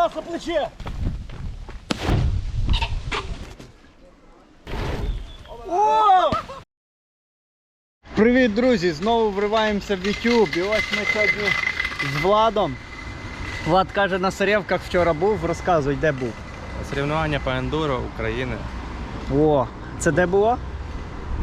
Стаса плече! О! Привіт, друзі! Знову вриваємося в YouTube. І ось ми сьогодні з Владом. Влад каже, на Сарєвках вчора був, розказуй, де був. Соревнування по ендуро України. О, це де було?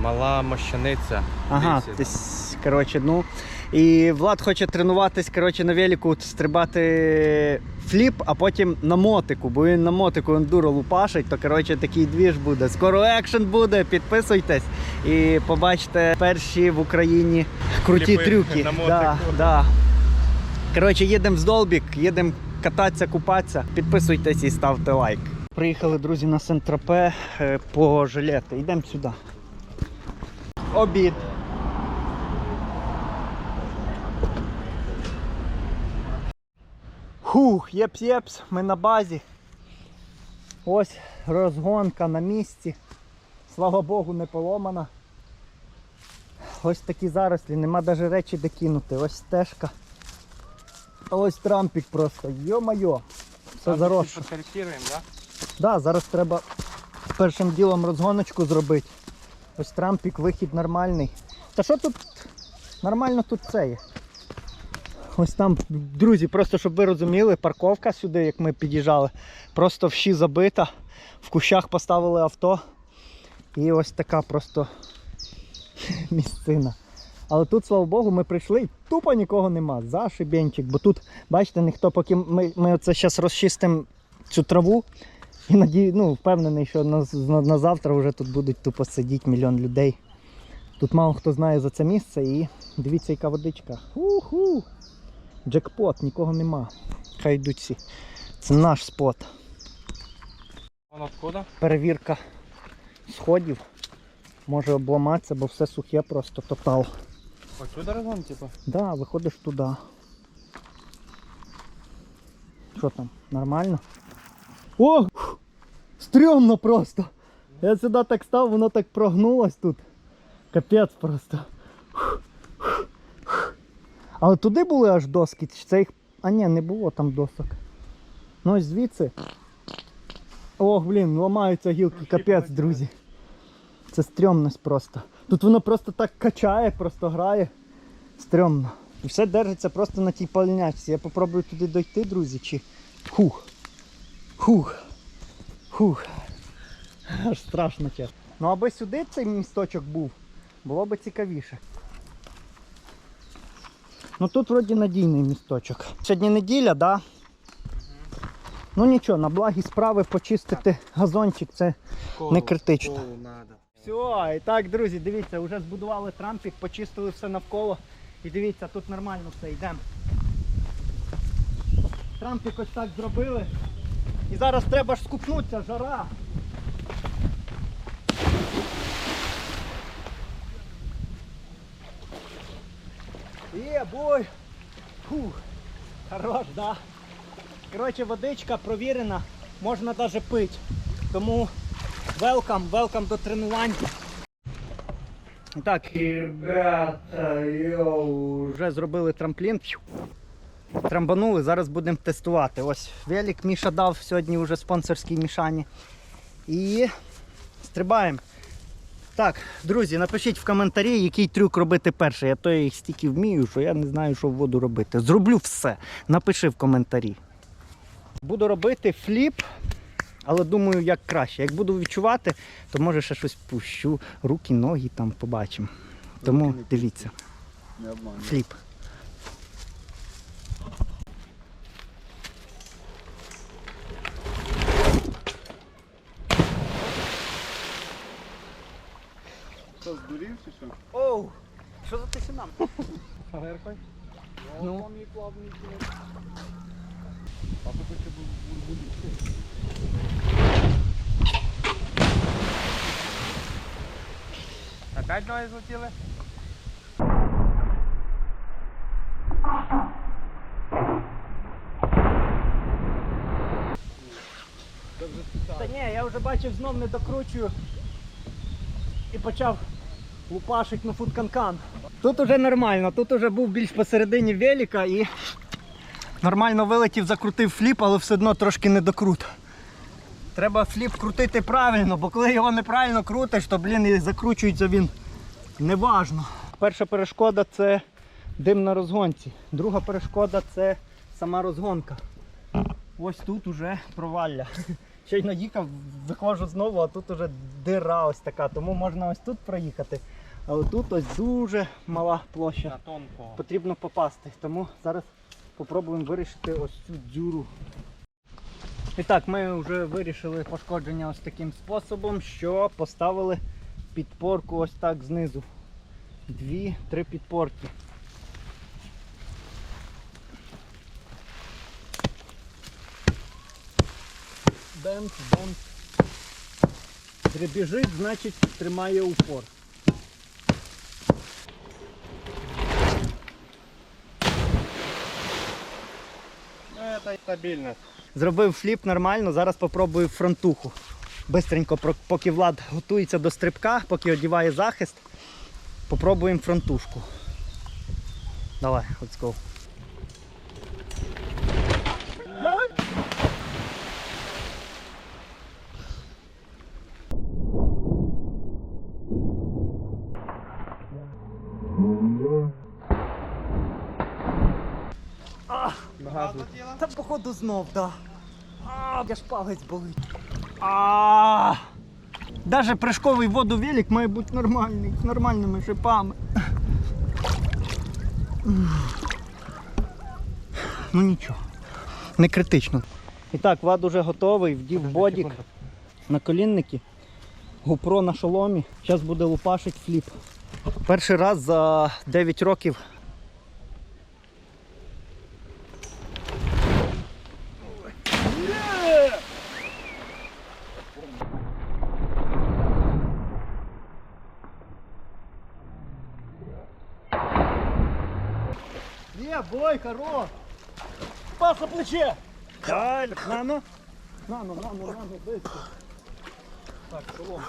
Мала мощаниця. Ага, десь, коротше, ну. І Влад хоче тренуватись, коротше, на велику стрибати фліп, а потім на мотику, бо він на мотику ендуро лупашить, то коротше такий двіж буде. Скоро екшен буде, підписуйтесь і побачите перші в Україні круті Фліпи трюки. на мотику. Да, да. Коротше, їдемо з Долбік, їдемо кататися, купатися. Підписуйтесь і ставте лайк. Приїхали, друзі, на Сентропе е, по жилети. Йдемо сюди. Обід. Хух, єпс-єпс, ми на базі. Ось розгонка на місці. Слава Богу, не поломана. Ось такі зарослі, нема навіть речі де кинути. Ось стежка. А ось трампік просто. Йо-майо. Все. Подкорректируємо, да? Да, зараз треба першим ділом розгоночку зробити. Ось трампік, вихід нормальний. Та що тут нормально тут це є? Ось там, друзі, просто щоб ви розуміли, парковка сюди, як ми під'їжджали, просто вщі забита. В кущах поставили авто. І ось така просто місцина. Але тут, слава Богу, ми прийшли і тупо нікого нема. Зашибенчик. Бо тут, бачите, ніхто, поки ми, ми оце зараз розчистимо цю траву, і надію, ну, впевнений, що на, на, на завтра вже тут будуть тупо сидіти мільйон людей. Тут мало хто знає за це місце і дивіться, яка водичка. Уху! Джекпот, нікого нема. Хай йдуть всі. Це наш спот. Откуда? Перевірка сходів. Може обламатися, бо все сухе просто тотал. Отсюда розгон, типу? Да, виходиш туди. Що там, нормально? О! Стрьомно просто. Я сюди так став, воно так прогнулось тут. Капець просто. Але туди були аж доски, чи це їх. А ні, не було там досок. Ну ось звідси. Ох, блін, ламаються гілки, капець, друзі. Це стрьомність просто. Тут воно просто так качає, просто грає. Стрьомно. І все держиться просто на тій пальнячці. Я попробую туди дойти, друзі, чи. Хух. Хух. Хух. Аж страшно чесно. Ну аби сюди цей місточок був, було б цікавіше. Ну тут вроді надійний місточок. Сьогодні неділя, да? Ну нічого, на благі справи почистити газончик це не критично. Все, і так, друзі, дивіться, вже збудували трампік, почистили все навколо. І дивіться, тут нормально все, йдемо. Трампік ось так зробили. І зараз треба ж скупнутися, жара. Є, бой! Фух, хорош, да. Коротше, водичка провірена, можна навіть пити. Тому Welcome, welcome до тренувань. Так, ребята, йоу, вже зробили трамплін. Трамбанули, зараз будемо тестувати. Ось велик Міша дав сьогодні вже спонсорській мішані. І стрибаємо. Так, друзі, напишіть в коментарі, який трюк робити перший. Я то їх стільки вмію, що я не знаю, що в воду робити. Зроблю все. Напиши в коментарі. Буду робити фліп але думаю, як краще. Як буду відчувати, то може ще щось пущу, руки, ноги там побачимо. Тому дивіться. Фліп. Здурів що? Оу! Що за тишина? Фаверкой? Ну. Там є плавний кінець. А то хоче був бурбулі. Опять ноги злетіли? Та ні, я вже бачив, знов не докручую і почав лупашить на футканкан. Тут уже нормально, тут уже був більш посередині велика і Нормально вилетів, закрутив фліп, але все одно трошки не докрут. Треба фліп крутити правильно, бо коли його неправильно крутиш, то блін і закручується він неважно. Перша перешкода це дим на розгонці. Друга перешкода це сама розгонка. Ось тут уже провалля. Щойно їхав, виходжу знову, а тут уже дира ось така, тому можна ось тут проїхати. А отут ось дуже мала площа. Потрібно попасти. Тому зараз спробуємо вирішити ось цю дзюру. І так, ми вже вирішили пошкодження ось таким способом, що поставили підпорку ось так знизу. Дві-три підпорки. Бемс, бемс. Дребіжить, значить тримає упор. Це стабільно. Зробив фліп нормально, зараз попробую фронтуху. Бистренько, поки Влад готується до стрибка, поки одіває захист, попробуємо фронтушку. Давай, let's go. Нога? Та походу знов, да. А, я ж палець болить. А. Даже прыжковий воду велик має бути нормальний, з нормальними шипами. Ну нічого. Не критично. І так, Влад уже готовий, вдів бодік на колінники, GoPro на шоломі. Зараз буде лупашить фліп. Перший раз за 9 років Не, бой, хорош! Пас на плече! Даль, нано! Нано, нано, нано, быстро! Так, шолом.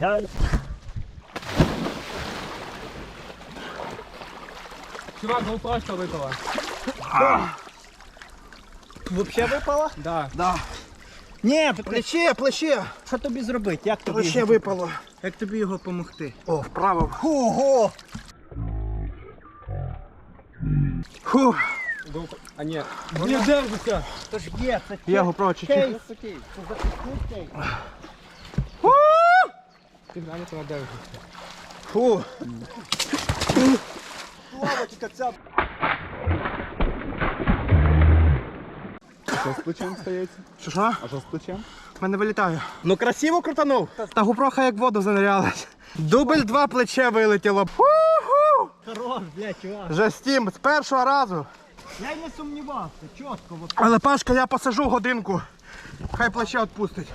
Даль. Чувак, GoPro що випала? Вообще випало? Да. Да. Ні, Плече, плече. що тобі зробити? Як тобі, Плече його- випало. як тобі його допомогти? О, вправо. Ого! Фу. А ні. Не держиться. То ж є, це Я захисний кейс. Ти глянь, вона держиться. Фу. Лавочка ця. Що з плечем стається? Що що? А що з плечем? В мене вилітає. Ну красиво крутанув. Та гупроха як в воду занирялась. Дубль два плече вилетіло. Ху-ху. Хорош, блядь, чувак. Жестім, з першого разу. Я й не сумнівався, чітко. от. Але Пашка, я посажу годинку. Хай плече відпустить.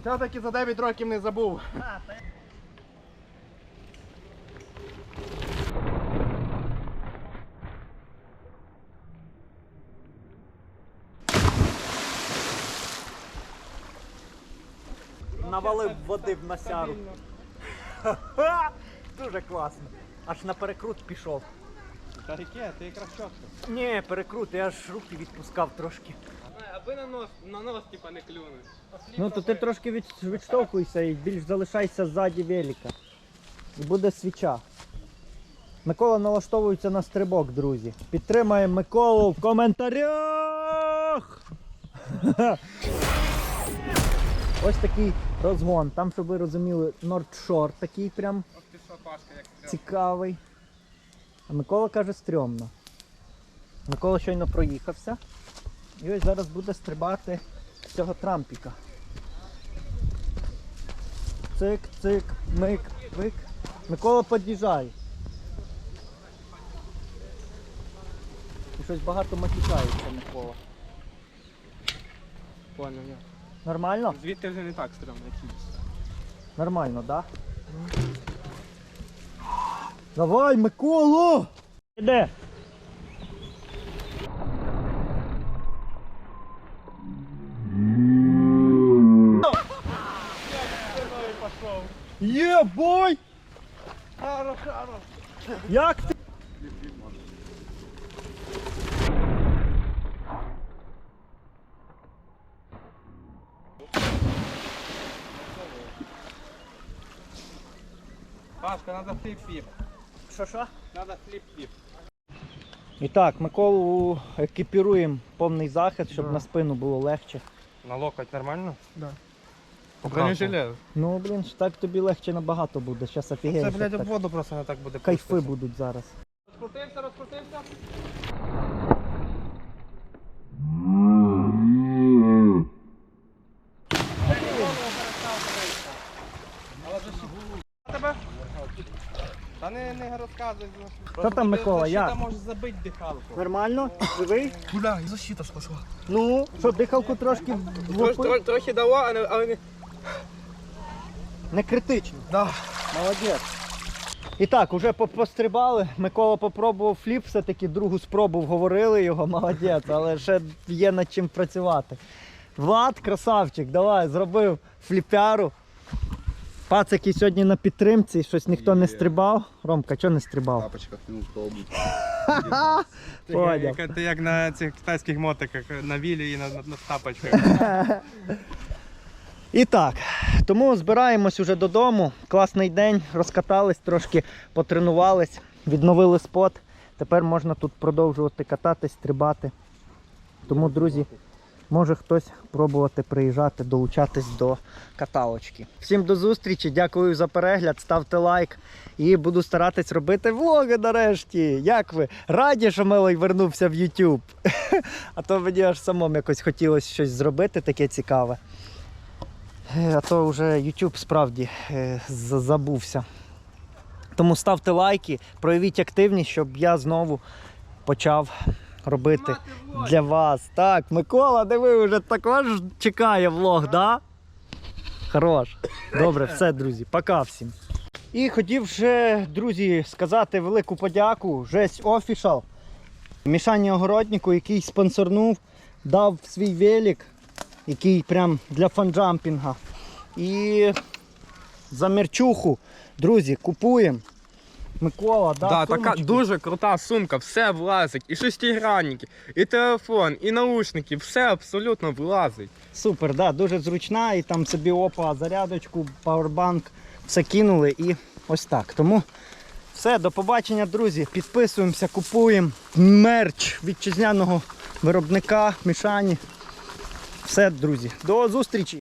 Все-таки за 9 років не забув. Навалив води в насяру. Дуже класно. Аж на перекрут пішов. Та ріке, ти якраз чітко. Ні, перекрут, я аж руки відпускав трошки. Аби на нос, на нос типа не клюнуть. Ну то ти трошки від, відштовхуйся і більш залишайся ззаді велика. І буде свіча. Микола налаштовується на стрибок, друзі. Підтримаємо Миколу в коментарях. Ось такий розгон. Там, щоб ви розуміли, Нордшор такий прям Ох ти що, Пашка, як. Цікавий. А Микола каже стрьомно. Микола щойно проїхався. І ось зараз буде стрибати з цього трампіка. Цик, цик, мик, вик. Микола під'їжджає. І щось багато матюкається Микола. Понял, я. Нормально? Звідти вже не так стрімно, як їсть. Нормально, да? Давай, Миколо! Іде! Є, бой! Хорош, хорош! Як ти? Пашка, надо ты пип. Що що? Треба фліп-фліп. І так, Миколу екіпіруємо повний захист, щоб на спину було легче. На локоть нормально? Да. Ну, блін, ж так тобі легче набагато буде. Зараз Це, блядь, об так. воду просто не так буде Кайфи будуть зараз. Розкрутився, розкрутився. Та не, не розказуй. Що там, Микола, як? може забити дихалку. Нормально? Живий? І защита ж пошла. Ну, що, дихалку трошки влупив? Трохи дало, але не... Не критично. Да. Молодець. І так, уже по- пострибали. Микола попробував фліп, все-таки другу спробу вговорили його, молодець, але ще є над чим працювати. Влад, красавчик, давай, зробив фліпяру. Пацики сьогодні на підтримці, щось ніхто не стрибав. Ромка, чого не стрибав? тапочках, пробуй. Поняв. Ти як на цих китайських мотиках, на вілі і на, на, на тапочках. І так, тому збираємось уже додому. Класний день, розкатались трошки, потренувались, відновили спот. Тепер можна тут продовжувати кататись, стрибати. Тому, друзі, може хтось пробувати приїжджати, долучатись до каталочки. Всім до зустрічі, дякую за перегляд, ставте лайк і буду старатись робити влоги нарешті. Як ви? Раді, що Мелой вернувся в YouTube? А то мені аж самому якось хотілося щось зробити таке цікаве. Е, А то вже YouTube справді е, забувся. Тому ставте лайки, проявіть активність, щоб я знову почав робити для вас. Так, Микола, диви, вже також чекає влог, да? Хорош. Добре, все, друзі, пока всім. І хотів ще, друзі, сказати велику подяку Жесть Official, Мішані Огороднику, який спонсорнув, дав свій велик, який прям для фанджампінга. І за мерчуху, друзі, купуємо. Микола, да, Да, така сумочки. дуже крута сумка, все влазить. І шестигранники, і телефон, і наушники, все абсолютно влазить. Супер, да, дуже зручна, і там собі опа, зарядочку, пауербанк, все кинули і ось так. Тому все, до побачення, друзі. Підписуємося, купуємо мерч вітчизняного виробника Мішані. Все, друзі, до зустрічі!